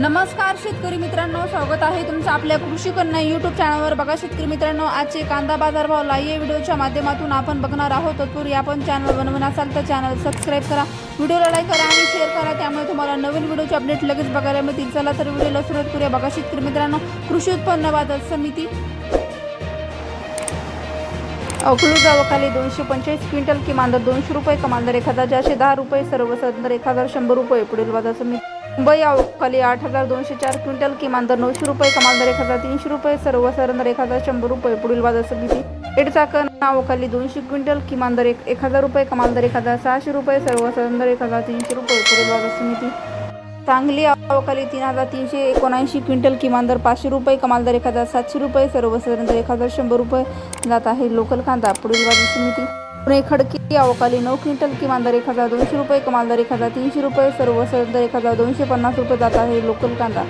नमस्कार शेतकरी मित्रांनो स्वागत आहे तुमचं आपल्या कृषी कन्या युट्यूब चॅनलवर बघा शेतकरी मित्रांनो आजचे कांदा बाजारभाव लाईव्ह व्हिडिओच्या माध्यमातून आपण बघणार आहोत. तत्पूर्वी आपण चॅनल बनवून असाल तर चॅनल सबस्क्राईब करा. व्हिडिओला लाईक करा आणि शेअर करा. त्यामुळे तुम्हाला नवीन व्हिडिओचे अपडेट लगेच बघायला मिळतील. चला तर व्हिडिओला सुरुवात करूया. बघा शेतकरी मित्रांनो कृषी उत्पन्न बाजार समिती. अकलूज गावाखाली दोनशे पंचेचाळीस क्विंटल किमान दर दोनशे रुपये कमाल दर एक हजार चारशे दहा रुपये सर्वसाधारण दर एक हजार शंभर रुपये. पुढील बाजार समिती. मुंबई अवकाली आठ हजार दोनशे चार क्विंटल किमान दर नऊशे रुपये कमाल दर एक हजार तीनशे रुपये सर्वसाधारण दर एक हजार शंभर रुपये पुढील बाजार समिती. एडचाकण अवकाली दोनशे क्विंटल किमान दर एक एक हजार रुपये कमाल दर एक हजार सहाशे रुपये सर्वसाधारण दर एक हजार तीनशे रुपये पुढील बाजार समिती. सांगली अवकाली तीन हजार तीनशे एकोणऐंशी क्विंटल किमान दर पाचशे रुपये कमाल दर एक हजार सातशे रुपये सर्वसाधारण दर एक हजार शंभर रुपये. जात आहे लोकल कांदा पुढील बाजार समिती. पुणे खडकी अवकाली नऊ क्विंटल किमान दर एक हजार दोनशे रुपये कमाल दर एक हजार तीनशे रुपये सर्व दर एक हजार दोनशे पन्नास रुपये जात आहे लोकल कांदा.